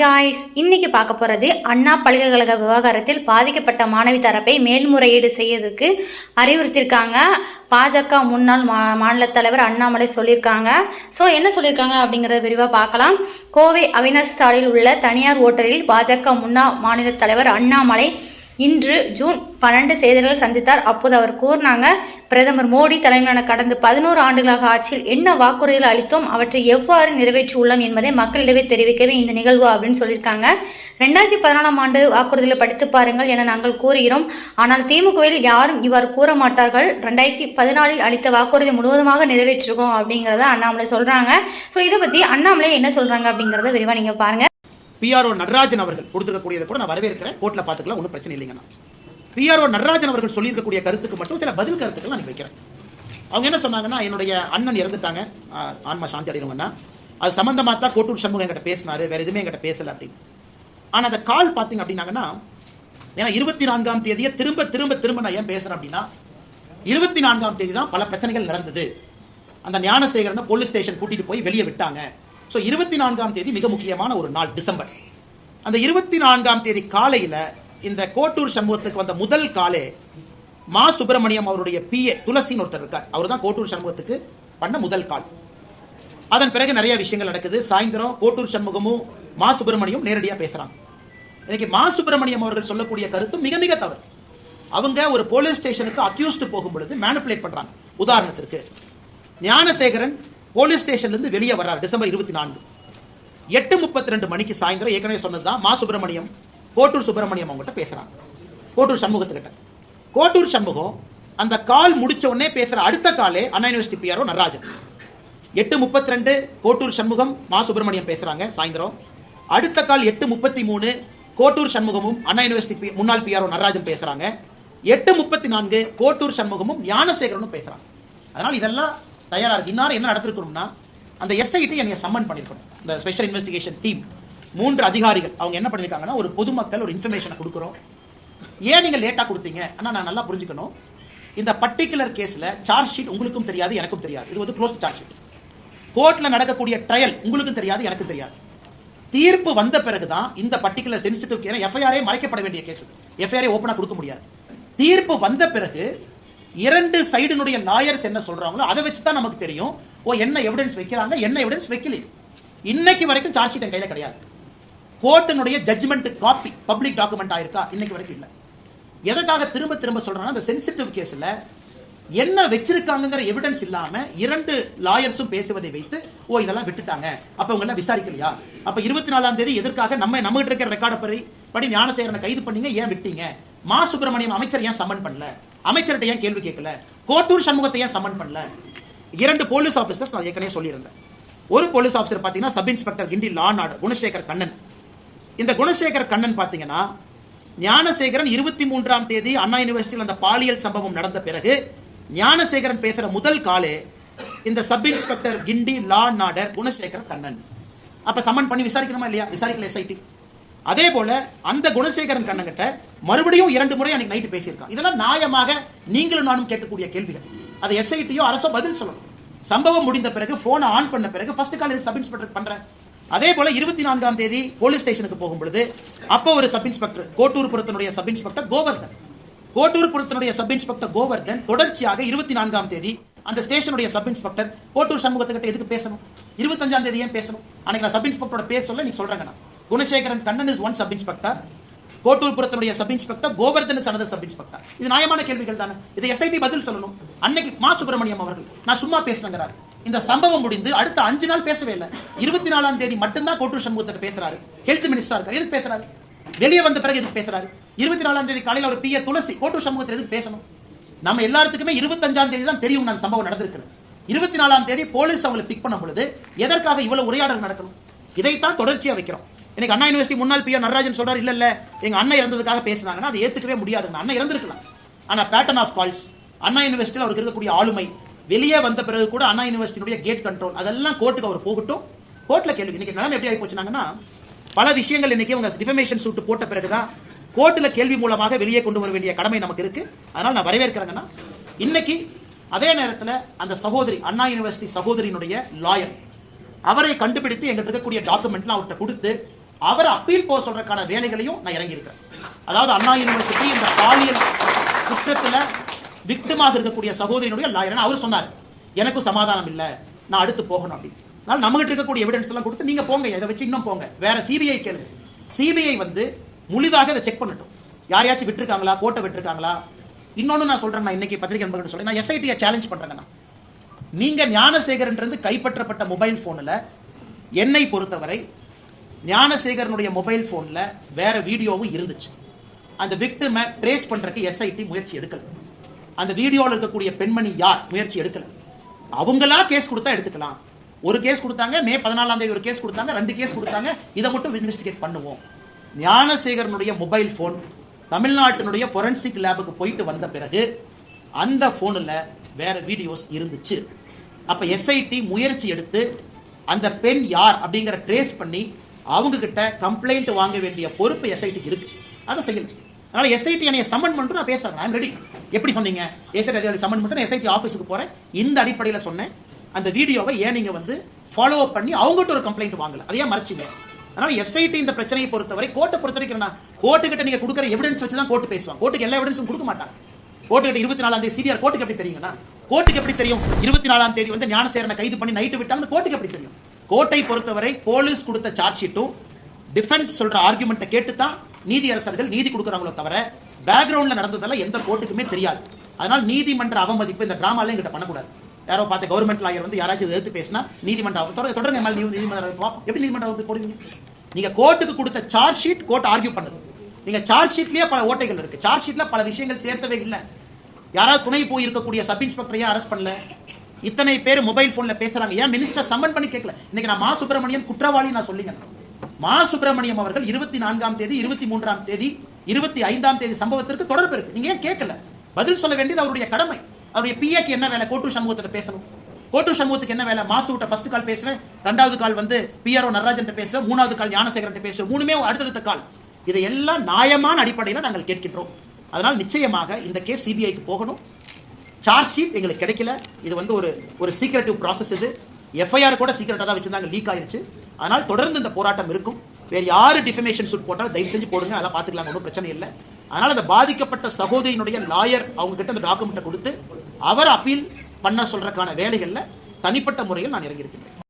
Guys இன்னைக்கு பார்க்க போகிறது அண்ணா பல்கலைக்கழக விவகாரத்தில் பாதிக்கப்பட்ட மாணவி தரப்பை மேல்முறையீடு செய்யறதுக்கு அறிவுறுத்தியிருக்காங்க. பாஜக முன்னாள் மா மாநில தலைவர் அண்ணாமலை சொல்லியிருக்காங்க. ஸோ என்ன சொல்லியிருக்காங்க அப்படிங்கிறத விரிவாக பார்க்கலாம். கோவை அவினாசி சாலையில் உள்ள தனியார் ஓட்டலில் பாஜக முன்னாள் மாநில தலைவர் அண்ணாமலை இன்று ஜூன் பன்னெண்டு செய்தியாளர்கள் சந்தித்தார். அப்போது அவர் கூறினாங்க பிரதமர் மோடி தலைமையிலான கடந்த பதினோரு ஆண்டுகளாக ஆட்சியில் என்ன வாக்குறுதிகள் அளித்தோம் அவற்றை எவ்வாறு நிறைவேற்றியுள்ளோம் என்பதை மக்களிடையே தெரிவிக்கவே இந்த நிகழ்வு அப்படின்னு சொல்லியிருக்காங்க. ரெண்டாயிரத்தி பதினாலாம் ஆண்டு வாக்குறுதிகளை படித்து பாருங்கள் என நாங்கள் கூறுகிறோம். ஆனால் திமுகவில் யாரும் இவ்வாறு கூற மாட்டார்கள். ரெண்டாயிரத்தி பதினாலில் அளித்த வாக்குறுதி முழுவதுமாக நிறைவேற்றிருக்கோம் அப்படிங்கிறத அண்ணாமலை சொல்கிறாங்க ஸோ இதை பற்றி அண்ணாமலை என்ன சொல்கிறாங்க அப்படிங்கிறத விரிவாக நீங்கள் பாருங்கள் பிஆர்ஓ நடராஜன் அவர்கள் கொடுத்துருக்கக்கூடியதை கூட நான் வரவேற்கிறேன். கோர்ட்டில் பார்த்துக்கலாம் ஒன்றும் பிரச்சனை இல்லைங்கண்ணா. பிஆர்ஓ நடராஜன் அவர்கள் சொல்லியிருக்கக்கூடிய கருத்துக்கு மட்டும் சில பதில் கருத்துக்கள் நான் வைக்கிறேன். அவங்க என்ன சொன்னாங்கன்னா என்னுடைய அண்ணன் இறந்துட்டாங்க. ஆன்மா சாந்தி அடையணுங்கன்னா. அது சம்மந்தமாக தான் கோட்டூர் சண்முகம் என்கிட்ட பேசினாரு வேற எதுவுமே என்கிட்ட பேசல அப்படின்னு. ஆனால் அந்த கால் பார்த்தீங்க அப்படின்னாங்கன்னா ஏன்னா இருபத்தி நான்காம் தேதியை திரும்ப திரும்ப திரும்ப நான் ஏன் பேசுறேன் அப்படின்னா இருபத்தி நான்காம் தேதி தான் பல பிரச்சனைகள் நடந்தது. அந்த ஞானசேகரனை போலீஸ் ஸ்டேஷன் கூட்டிட்டு போய் வெளியே விட்டாங்க. ஸோ இருபத்தி நான்காம் தேதி மிக முக்கியமான ஒரு நாள் டிசம்பர். அந்த இருபத்தி நான்காம் தேதி காலையில் இந்த கோட்டூர் சண்முகத்துக்கு வந்த முதல் காலே மா. சுப்பிரமணியம் அவருடைய பிஏ துளசின்னு ஒருத்தர் இருக்கார். அவர் தான் கோட்டூர் சண்முகத்துக்கு பண்ண முதல் கால். அதன் பிறகு நிறைய விஷயங்கள் நடக்குது. சாயந்தரம் கோட்டூர் சண்முகமும் மா. சுப்பிரமணியம் நேரடியாக பேசுகிறாங்க இன்னைக்கு மா. சுப்பிரமணியம் அவர்கள் சொல்லக்கூடிய கருத்து மிக மிக தவறு. அவங்க ஒரு போலீஸ் ஸ்டேஷனுக்கு அக்யூஸ்டு போகும் பொழுது மேனிப்புலேட் பண்ணுறாங்க உதாரணத்திற்கு ஞானசேகரன் போலீஸ் ஸ்டேஷன்லேருந்து வெளியே வர்றார் டிசம்பர் இருபத்தி நான்கு. எட்டு முப்பத்தி ரெண்டு மணிக்கு சாயந்தரம் ஏற்கனவே சொன்னது தான் மா சுப்பிரமணியம் கோட்டூர் சுப்பிரமணியம் அவங்ககிட்ட பேசுகிறாங்க கோட்டூர் சண்முகத்துக்கிட்ட கோட்டூர் சண்முகம் அந்த கால் முடிச்ச உடனே பேசுகிற அடுத்த காலே அண்ணா யூனிவர்சிட்டி பிஆர்ஓ நடராஜன். எட்டு முப்பத்தி ரெண்டு கோட்டூர் சண்முகம் மா சுப்பிரமணியம் பேசுகிறாங்க சாயந்தரம். அடுத்த கால் எட்டு முப்பத்தி மூணு கோட்டூர் சண்முகமும் அண்ணா யூனிவர்சிட்டி பி- முன்னாள் பிஆர்ஓ நடராஜன் பேசுகிறாங்க எட்டு முப்பத்தி நான்கு கோட்டூர் சண்முகமும் ஞானசேகரனும் பேசுகிறாங்க அதனால் இதெல்லாம் தயாராக இருக்கு. இன்னார் என்ன நடத்திருக்கணும்னா அந்த எஸ்ஐடி என்னை சம்மன் பண்ணிருக்கணும். இந்த ஸ்பெஷல் இன்வெஸ்டிகேஷன் டீம் மூன்று அதிகாரிகள். அவங்க என்ன பண்ணியிருக்காங்கன்னா ஒரு பொதுமக்கள் ஒரு இன்ஃபர்மேஷனை கொடுக்குறோம். ஏன் நீங்கள் லேட்டாக கொடுத்தீங்க? ஆனால் நான் நல்லா புரிஞ்சுக்கணும். இந்த பர்டிகுலர் கேஸில் சார்ஜ் ஷீட் உங்களுக்கும் தெரியாது எனக்கும் தெரியாது. இது வந்து க்ளோஸ் சார்ஜ் ஷீட் கோர்ட்டில் நடக்கக்கூடிய ட்ரையல் உங்களுக்கும் தெரியாது எனக்கும் தெரியாது. தீர்ப்பு வந்த பிறகு தான் இந்த பர்டிகுலர் சென்சிட்டிவ் கேஸ் எஃப்ஐஆரே மறைக்கப்பட வேண்டிய கேஸ் எஃப்ஐஆரே ஓப்பனாக கொடுக்க முடியாது. தீர்ப்பு வந்த பிறகு இரண்டு சைடுனுடைய லாயர்ஸ் என்ன சொல்றாங்களோ அதை வச்சு தான் நமக்கு தெரியும். ஓ என்ன எவிடன்ஸ் வைக்கிறாங்க என்ன எவிடன்ஸ் வைக்கல. இன்னைக்கு வரைக்கும் சார்ஜ் ஷீட் என் கையில கிடையாது. கோர்ட்டினுடைய ஜட்ஜ்மெண்ட் காப்பி பப்ளிக் டாக்குமெண்ட் ஆயிருக்கா? இன்னைக்கு வரைக்கும் இல்லை. எதற்காக திரும்ப திரும்ப சொல்றேன்னா அந்த சென்சிட்டிவ் கேஸில் என்ன வச்சிருக்காங்கங்கிற எவிடன்ஸ் இல்லாம இரண்டு லாயர்ஸும் பேசுவதை வைத்து ஓ இதெல்லாம் விட்டுட்டாங்க. அப்ப அவங்க எல்லாம் விசாரிக்கலையா? அப்ப இருபத்தி நாலாம் தேதி எதற்காக நம்ம நம்ம கிட்ட இருக்கிற ரெக்கார்டை படி ஞானசேகரனை கைது பண்ணீங்க ஏன் விட்டீங்க? மா சுப்பிரமணியம் அமைச்சர் ஏன் சம்மன் பண்ணல? அமைச்சர்கிட்ட ஏன் கேள்வி கேட்கல? கோட்டூர் சண்முகத்தை ஏன் சம்மன் பண்ணல? இரண்டு போலீஸ் ஆஃபீஸர்ஸ் நான் ஏற்கனவே சொல்லியிருந்தேன். ஒரு போலீஸ் ஆஃபீஸர் பார்த்தீங்கன்னா sub inspector Guindy law and order Gunasekar Kannan. இந்த குணசேகர் கண்ணன் பார்த்தீங்கன்னா ஞானசேகரன் இருபத்தி மூன்றாம் தேதி அண்ணா யூனிவர்சிட்டியில் அந்த பாலியல் சம்பவம் நடந்த பிறகு ஞானசேகரன் பேசுகிற முதல் காலே இந்த சப் இன்ஸ்பெக்டர் கிண்டி லா நாடர் குணசேகர் கண்ணன். அப்ப சமன் பண்ணி விசாரிக்கணுமா இல்லையா? விசாரிக்கல எஸ்ஐடி அதே போல அந்த குணசேகரன் கண்ணங்கிட்ட மறுபடியும் இரண்டு முறை அன்னைக்கு நைட்டு பேசியிருக்கான். இதெல்லாம் நியாயமாக நீங்களும் நானும் கேட்கக்கூடிய கேள்விகள். அதை எஸ்ஐடியோ அரசோ பதில் சொல்லணும். சம்பவம் முடிந்த பிறகு போனை ஆன் பண்ண பிறகு ஃபர்ஸ்ட் கால் சப் இன்ஸ்பெக்டர் பண்றேன் அதே போல இருபத்தி நான்காம் தேதி போலீஸ் ஸ்டேஷனுக்கு போகும் பொழுது அப்போ ஒரு சப் இன்ஸ்பெக்டர் கோட்டூர் புறத்தினுடைய சப் இன்ஸ்பெக்டர் கோவர்தன். கோட்டூர் புறத்தினுடைய சப் இன்ஸ்பெக்டர் கோவர்தன் தொடர்ச்சியாக இருபத்தி நான்காம் தேதி அந்த ஸ்டேஷனுடைய சப் இன்ஸ்பெக்டர் கோட்டூர் சண்முகத்துக்கிட்ட எதுக்கு பேசணும்? இருபத்தஞ்சாம் தேதி ஏன் பேசணும்? அன்னைக்கு நான் சப் இன்ஸ்பெக்டரோட பேர் சொல்ல நீ சொல்றேங்க நான் Gunasekaran Kannan is one sub inspector கோட்டூர்புரத்தினுடைய sub inspector Govardhan is sub inspector இது நியாயமான கேள்விகள் தானே? இதை எஸ்ஐடி பதில் சொல்லணும். அன்னைக்கு மா சுப்பிரமணியம் அவர்கள் நான் சும்மா பேசுனங்கிறார் இந்த சம்பவம் முடிந்து அடுத்த அஞ்சு நாள் பேசவே இல்லை. இருபத்தி நாலாம் தேதி மட்டும்தான் கோட்டூர் சண்முகத்தை பேசுறாரு. ஹெல்த் மினிஸ்டர் இருக்காரு. எதுக்கு பேசுறாரு? வெளியே வந்த பிறகு எதுக்கு பேசுறாரு? இருபத்தி நாலாம் தேதி காலையில் ஒரு பிஏ துளசி கோட்டூர் சண்முகத்தில் எதுக்கு பேசணும்? நம்ம எல்லாத்துக்குமே இருபத்தஞ்சாம் தேதி தான் தெரியும் நான் சம்பவம் நடந்திருக்கிறது இருபத்தி நாலாம் தேதி போலீஸ் அவங்களை பிக் பண்ணும் பொழுது எதற்காக இவ்வளவு உரையாடல் நடக்கணும்? இதைத்தான் தொடர்ச்சியா வைக்கிறோம். இன்னைக்கு அண்ணா யூனிவர்சிட்டி முன்னாள் பியோ நடராஜன் சொல்றாரு இல்ல இல்ல எங்க அண்ணன் இறந்ததுக்காக பேசுனாங்கன்னா அது ஏத்துக்கவே முடியாது. அண்ணன் இறந்திருக்கலாம். ஆனா பேட்டர்ன் ஆஃப் கால்ஸ் அண்ணா யூனிவர்சிட்டியில் அவருக்கு இருக்கக்கூடிய ஆளுமை. வெளியே வந்த பிறகு கூட அண்ணா யூனிவர்சிட்டியுடைய கேட் கண்ட்ரோல் அதெல்லாம் கோர்ட்டுக்கு அவர் போகட்டும். கோர்ட்ல கேள்வி இன்னைக்கு நிலைமை எப்படி ஆகி போச்சுனாங்கன்னா பல விஷயங்கள் இன்னைக்கு அவங்க டிஃபமேஷன் சூட்டு போட்ட பிறகுதான் கோர்ட்டில் கேள்வி மூலமாக வெளியே கொண்டு வர வேண்டிய கடமை நமக்கு இருக்கு. அதனால நான் வரவேற்கிறேங்கன்னா இன்னைக்கு அதே நேரத்தில் அந்த சகோதரி அண்ணா யூனிவர்சிட்டி சகோதரியினுடைய லாயர் அவரை கண்டுபிடித்து எங்கிட்ட இருக்கக்கூடிய டாக்குமெண்ட்லாம் அவர்கிட்ட கொடுத்து அவர் அப்பீல் போக சொல்றதுக்கான வேலைகளையும் நான் இறங்கியிருக்கிறேன். அதாவது அண்ணா யூனிவர்சிட்டி இந்த பாலியல் குற்றத்தில் விக்டமாக இருக்கக்கூடிய சகோதரியினுடைய லாயர் அவர் சொன்னார். எனக்கும் சமாதானம் இல்லை. நான் அடுத்து போகணும் அப்படின்னு. அதனால் நம்மகிட்ட இருக்கக்கூடிய எவிடன்ஸ் எல்லாம் கொடுத்து நீங்கள் போங்க. இதை வச்சு இன்னும் போங்க. வேற சிபிஐ கேளுங்க. சிபிஐ வந்து முழுதாக இதை செக் பண்ணட்டும். யாரையாச்சும் விட்டுருக்காங்களா? கோட்டை விட்டுருக்காங்களா? இன்னொன்று நான் சொல்கிறேன் நான் இன்னைக்கு பத்திரிகை நண்பர்கள் சொல்றேன். நான் எஸ்ஐடியை சேலஞ்ச் பண்றேங்க நான். நீங்க ஞானசேகரன்றது கைப்பற்றப்பட்ட மொபைல் ஃபோனில் என்னை பொறுத்தவரை ஞானசேகரனுடைய மொபைல் போன்ல வேற வீடியோவும் இருந்துச்சு. அந்த விக்டிமை ட்ரேஸ் பண்றதுக்கு எஸ்ஐடி முயற்சி எடுக்கல. அந்த வீடியோவில் இருக்கக்கூடிய பெண்மணி யார்? முயற்சி எடுக்கல. அவங்களா கேஸ் கொடுத்தா எடுத்துக்கலாம். ஒரு கேஸ் கொடுத்தாங்க மே பதினாலாம் தேதி ஒரு கேஸ் கொடுத்தாங்க ரெண்டு கேஸ் கொடுத்தாங்க இதை மட்டும் இன்வெஸ்டிகேட் பண்ணுவோம். ஞானசேகரனுடைய மொபைல் போன் தமிழ்நாட்டினுடைய ஃபொரன்சிக் லேபுக்கு போயிட்டு வந்த பிறகு அந்த ஃபோனில் வேற வீடியோஸ் இருந்துச்சு. அப்போ எஸ்ஐடி முயற்சி எடுத்து அந்த பெண் யார் அப்படிங்கிற ட்ரேஸ் பண்ணி அவங்க கிட்ட கம்ப்ளைண்ட் வாங்க வேண்டிய பொறுப்பு எஸ்ஐடிக்கு இருக்கு. அதை செய்யல அதனால எஸ்ஐடி என்னைய சம்மன் பண்ணிட்டு நான் பேசுறேன். ஐம் ரெடி எப்படி சொன்னீங்க? எஸ்ஐடி அதிகாரி சம்மன் பண்ணிட்டு நான் எஸ்ஐடி ஆஃபீஸுக்கு போறேன். இந்த அடிப்படையில் சொன்னேன். அந்த வீடியோவை ஏன் நீங்க வந்து ஃபாலோ அப் பண்ணி அவங்ககிட்ட ஒரு கம்ப்ளைண்ட் வாங்கல? அதையே மறைச்சிங்க? அதனால எஸ்ஐடி இந்த பிரச்சனையை பொறுத்தவரை கோர்ட்டை பொறுத்த வரைக்கும் கோர்ட்டு கிட்ட நீங்க கொடுக்குற எவிடன்ஸ் வச்சு தான் கோர்ட்டு பேசுவாங்க. கோர்ட்டுக்கு எல்லா எவிடன்ஸும் கொடுக்க மாட்டாங்க. கோர்ட்டு கிட்ட இருபத்தி நாலாம் தேதி சிடிஆர் கோர்ட்டுக்கு எப்படி தெரியுங்கன்னா கோர்ட்டுக்கு எப்படி தெரியும்? இருபத்தி நாலாம் தேதி வந்து ஞானசேரனை கைது பண்ணி நைட்டு விட்டாங்கன்னு கோர்ட்டுக்கு எப்படி தெரியும்? கோர்ட்டை பொறுத்தவரை போலீஸ் கொடுத்த சார்ஜ் ஷீட்டும் டிஃபென்ஸ் சொல்ற ஆர்குமெண்ட்டை கேட்டு தான் நீதியரசர்கள் நீதி கொடுக்குறாங்களோ தவிர பேக்ரவுண்ட்ல நடந்ததெல்லாம் எந்த கோர்ட்டுக்குமே தெரியாது. அதனால நீதிமன்ற அவமதிப்பு இந்த டிராமால எங்கிட்ட பண்ணக்கூடாது. யாரோ பார்த்து கவர்மெண்ட் லாயர் வந்து யாராச்சும் எதிர்த்து பேசினா நீதிமன்ற தொடர்ந்து தொடர் நீதி- நீதிமன்ற எப்படி நீதிமன்ற போடுவீங்க? நீங்க கோர்ட்டுக்கு கொடுத்த சார்ஜ் ஷீட் கோர்ட் ஆர்கியூ பண்ணுது. நீங்க சார்ஜ் ஷீட்லயே பல ஓட்டைகள் இருக்கு. சார்ஜ் ஷீட்ல பல விஷயங்கள் சேர்த்தவே இல்லை. யாராவது துணை போய் இருக்கக்கூடிய சப் இன்ஸ்பெக்டர் அரெஸ்ட் பண்ணல. இத்தனை பேர் மொபைல் போன்ல பேசுறாங்க. ஏன் மினிஸ்டர் சம்மன் பண்ணி கேட்கல இன்னைக்கு நான் மா சுப்பிரமணியன் குற்றவாளி நான் சொல்லிங்க மா சுப்பிரமணியம் அவர்கள் இருபத்தி நான்காம் தேதி இருபத்தி மூன்றாம் தேதி இருபத்தி ஐந்தாம் தேதி சம்பவத்திற்கு தொடர்பு இருக்கு. நீங்க ஏன் கேட்கல பதில் சொல்ல வேண்டியது அவருடைய கடமை. அவருடைய பிஏக்கு என்ன வேலை? கோட்டு சமூகத்துல பேசணும். கோட்டு சமூகத்துக்கு என்ன வேலை? மாசு விட்ட ஃபர்ஸ்ட் கால் பேசுவேன். ரெண்டாவது கால் வந்து பிஆர்ஓ நடராஜன் பேசுவேன். மூணாவது கால் ஞானசேகரன் பேசுவேன். மூணுமே அடுத்தடுத்த கால் இதை எல்லாம் நியாயமான அடிப்படையில் நாங்கள் கேட்கின்றோம். அதனால் நிச்சயமாக இந்த கேஸ் சிபிஐக்கு போகணும். சார்ஜ் ஷீட் எங்களுக்கு கிடைக்கல. இது வந்து ஒரு ஒரு சீக்ரெட்டிவ் ப்ராசஸ் இது. எஃப்ஐஆர் கூட சீக்கிரட்டாக தான் வச்சிருந்தாங்க லீக் ஆயிருச்சு. அதனால் தொடர்ந்து இந்த போராட்டம் இருக்கும். வேறு யார் டிஃபமேஷன் சூட் போட்டாலும் தயவு செஞ்சு போடுங்க அதெல்லாம் பார்த்துக்கலாம் ஒன்றும் பிரச்சனை இல்லை. அதனால் அந்த பாதிக்கப்பட்ட சகோதரியினுடைய லாயர் அவங்க கிட்ட அந்த டாக்குமெண்ட்டை கொடுத்து அவர் அப்பீல் பண்ண சொல்றதுக்கான வேலைகளில் தனிப்பட்ட முறையில் நான் இறங்கியிருக்கேன்